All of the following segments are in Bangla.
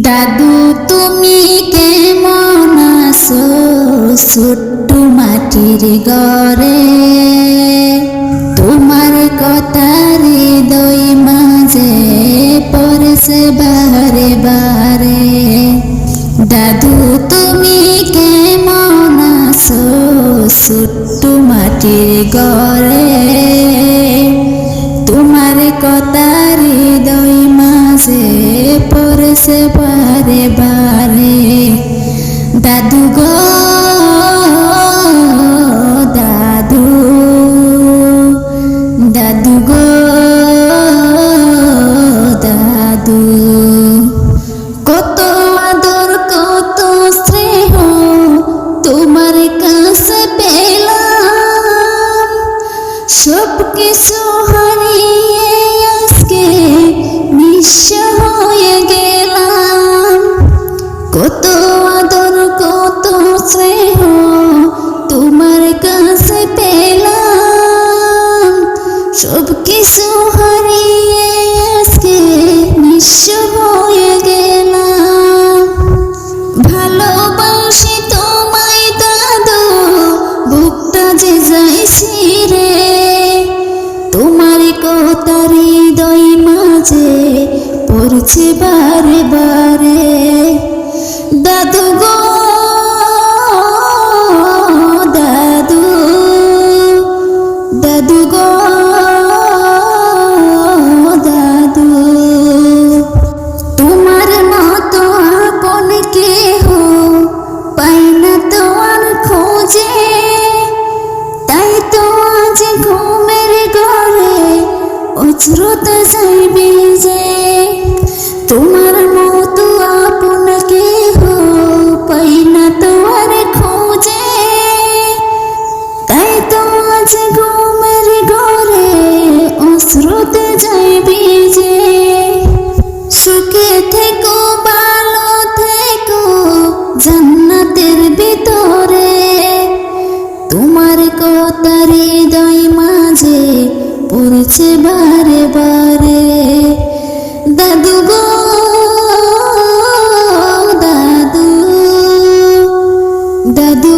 দাদু, তুমি কেমন আছো? ছোট্ট মাটির ঘরে। তোমার কথা হৃদয় মাঝে পড়েছে বারে বারে। দাদু, তুমি কেমন আছো? ছোট্ট মাটির ঘরে। পড়েছে বারে বারে দাদু গো, দাদু দাদু গো, দাদু। কত আদর, কত স্নেহ তোমার কাছে পেলাম। সব কিছু হারিয়ে আজকে নিঃস্ব পড়ছে বারে বারে। দাদু গো, দাদু দাদু গো, দাদু। তোমার মতো আপন কেহ পাই না তোমার খোঁজে। তাই তো আজ ঘুমের ঘরে অশ্রুত যাইবে যে। তোমার মতো আপন কেহ পাই না তোমার খোঁজে। তাই তো আজ ঘুমের ঘরে অশ্রুতে যাইবে যে সুখে থেকো, ভালো থেকো, জান্নাতের ভিতরে। তোমার কথা হৃদয় মাঝে পড়ছে বারে বারে। দাদু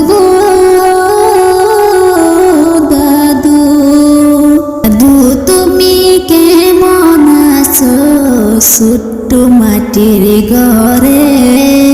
গো দাদু। দাদু তুমি কেমন আছো? ছোট্ট মাটির ঘরে।